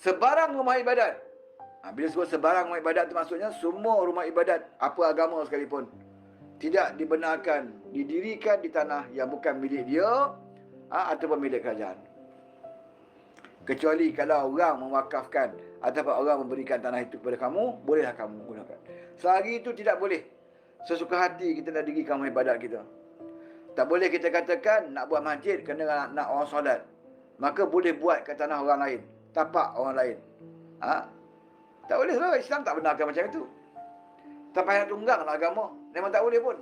sebarang rumah ibadat. Ha, bila sebut sebarang rumah ibadat itu maksudnya semua rumah ibadat apa agama sekalipun tidak dibenarkan didirikan di tanah yang bukan milik dia ha, ataupun milik kerajaan. Kecuali kalau orang mewakafkan ataupun orang memberikan tanah itu kepada kamu, bolehlah kamu gunakan. Selagi itu tidak boleh. Sesuka hati kita nak dirikan rumah ibadat kita. Tak boleh kita katakan nak buat masjid kena nak, nak orang solat. Maka boleh buat ke tanah orang lain. Tapak orang lain. Ha? Tak boleh sebab Islam tak benarkan macam itu. Tak payah tunggang lah agama. Memang tak boleh pun.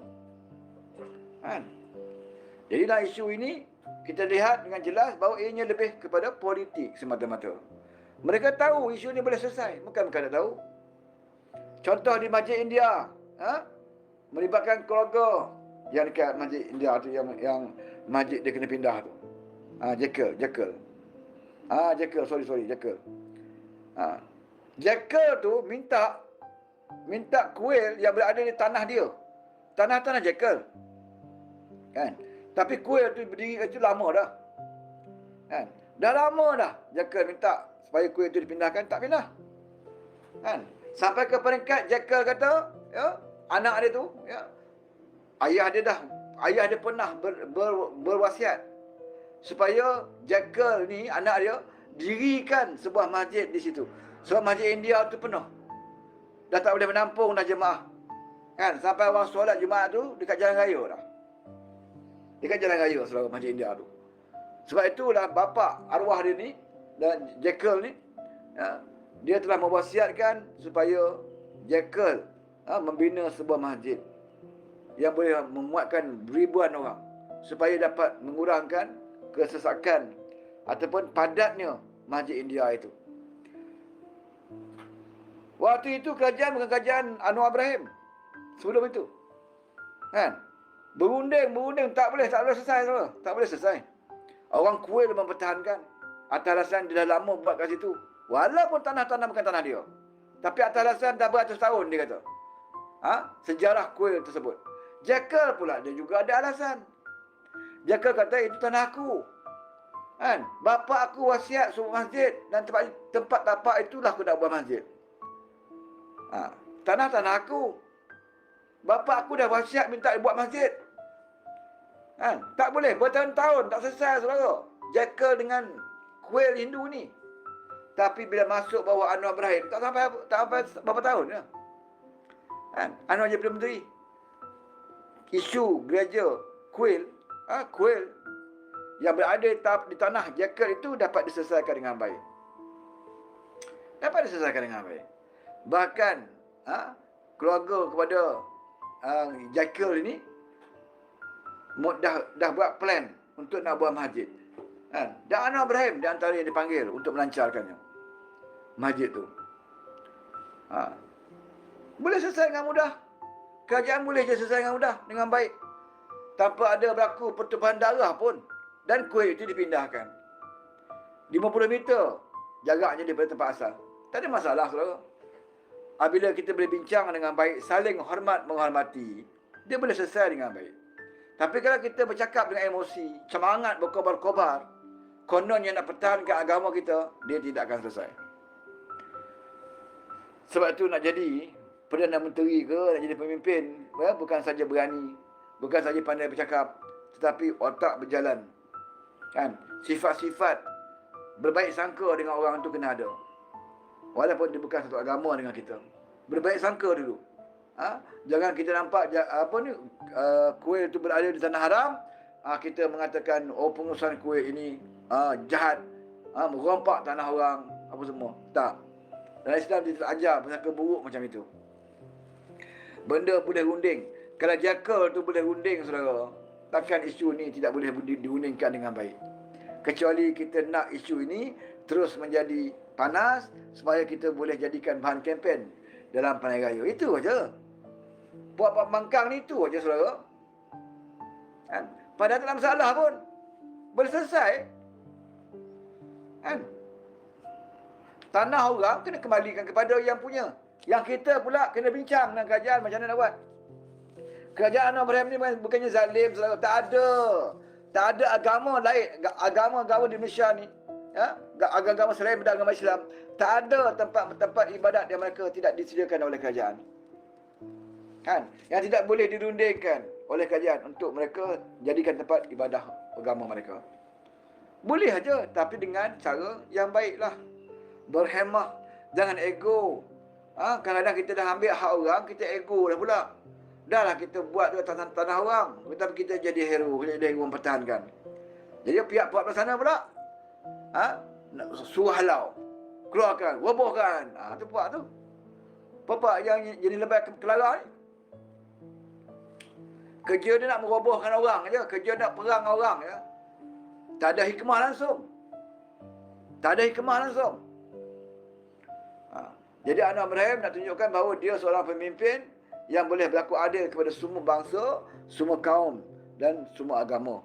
Kan? Jadi dalam isu ini, kita lihat dengan jelas bahawa ianya lebih kepada politik semata-mata. Mereka tahu isu ini boleh selesai. Bukan mereka tak tahu. Contoh di Masjid India. Ha? Melibatkan keluarga yang dekat Masjid India tu yang yang masjid dia kena pindah tu. Ha, Jekyll, Jekyll. Ah Jekyll, sorry sorry, Jekyll. Ha. Jekyll tu minta minta kuil yang berada di tanah dia. Tanah-tanah Jekyll. Kan? Tapi kuil tu berdiri itu lama dah. Kan? Dah lama dah Jekyll minta supaya kuil itu dipindahkan, tak pindah. Kan? Sampai ke peringkat Jekyll kata, ya, anak dia tu, ya, ayah dia dah ayah dia pernah ber, ber, berwasiat supaya Jekyll ni anak dia dirikan sebuah masjid di situ. Sebab masjid India tu penuh. Dah tak boleh menampung dah jemaah. Kan sampai orang solat Jumaat tu dekat jalan raya dah. Dekat jalan raya selalu masjid India tu. Sebab itulah bapa arwah dia ni dan Jekyll ni ya, dia telah mewasiatkan supaya Jekyll ha, membina sebuah masjid yang boleh memuatkan ribuan orang supaya dapat mengurangkan kesesakan ataupun padatnya masjid India itu. Waktu itu kerajaan bukan kerajaan Anwar Ibrahim. Sebelum itu. Kan? Berunding, berunding. Tak boleh, tak boleh selesai. Semua. Tak boleh selesai. Orang kuil mempertahankan. Atas alasan dia dah lama buat kat situ. Walaupun tanah-tanah bukan tanah dia. Tapi atas alasan dah beratus tahun dia kata. Ha? Sejarah kuil tersebut. Jekyll pula dia juga ada alasan. Jekyll kata itu tanah aku. Kan? Bapa aku wasiat suruh masjid dan tempat tempat tapak itulah aku nak buat masjid. Ha, tanah-tanah aku. Bapa aku dah wasiat minta buat masjid. Kan? Tak boleh bertahun-tahun tak selesai saudara. Jekyll dengan kuil Hindu ni. Tapi bila masuk bawa Anwar Ibrahim tak sampai tak sampai berapa tahun ya. Kan? Anwar jadi menteri isu gereja kuil ha, kuil yang berada di tanah Jekyll itu dapat diselesaikan dengan baik. Dapat diselesaikan dengan baik. Bahkan ha, keluarga kepada uh, Jekyll ini dah dah buat plan untuk nak buat masjid. Kan? Dan Anwar Ibrahim di antara yang dipanggil untuk melancarkannya. Masjid tu. Ha. Boleh selesai dengan mudah. Kerajaan boleh je selesai dengan mudah, dengan baik. Tanpa ada berlaku pertumpahan darah pun. Dan kuil itu dipindahkan. 50 meter jaraknya daripada tempat asal. Tak ada masalah, saudara. Apabila kita boleh bincang dengan baik, saling hormat menghormati, dia boleh selesai dengan baik. Tapi kalau kita bercakap dengan emosi, semangat berkobar-kobar, konon yang nak pertahankan agama kita, dia tidak akan selesai. Sebab itu nak jadi Perdana Menteri ke nak jadi pemimpin ya, bukan saja berani bukan saja pandai bercakap tetapi otak berjalan. Kan? Sifat-sifat berbaik sangka dengan orang itu kena ada. Walaupun dia bukan satu agama dengan kita. Berbaik sangka dulu. Ha? jangan kita nampak apa ni uh, kuil itu berada di tanah haram ha, kita mengatakan oh pengurusan kuil ini uh, jahat. Ha, merompak tanah orang apa semua. Tak. Dalam Islam dia tak ajar pasal keburuk macam itu. Benda boleh runding. Kalau jakal tu boleh runding saudara, takkan isu ni tidak boleh diundingkan dengan baik. Kecuali kita nak isu ini terus menjadi panas supaya kita boleh jadikan bahan kempen dalam paniai raya. Itu aja. Buat pembangkang ni itu aja saudara. Kan? Padahal tak ada masalah pun. Boleh selesai. Kan? Tanah orang kena kembalikan kepada yang punya. Yang kita pula kena bincang dengan kerajaan macam mana nak buat. Kerajaan Abraham ni bukannya zalim selalu. Tak ada. Tak ada agama lain. Agama-agama di Malaysia ni. ya, agama-agama selain daripada agama Islam, tak ada tempat-tempat ibadat yang mereka tidak disediakan oleh kerajaan. Kan? Yang tidak boleh dirundingkan oleh kerajaan untuk mereka jadikan tempat ibadah agama mereka. Boleh aja tapi dengan cara yang baiklah. Berhemah, jangan ego. Ha, kadang-kadang kita dah ambil hak orang, kita ego dah pula. Dah lah kita buat tu tanah, tanah orang. Tapi kita jadi hero, kita jadi hero mempertahankan. Jadi pihak-pihak di sana pula. Ha? Suruh halau. Keluarkan, robohkan. Ha, tu puak tu. Bapak yang jadi lebih ke kelara ni. Kerja dia nak merobohkan orang je. Kerja nak perang orang ya. Tak ada hikmah langsung. Tak ada hikmah langsung. Ha. Jadi anak Ibrahim nak tunjukkan bahawa dia seorang pemimpin yang boleh berlaku adil kepada semua bangsa, semua kaum dan semua agama.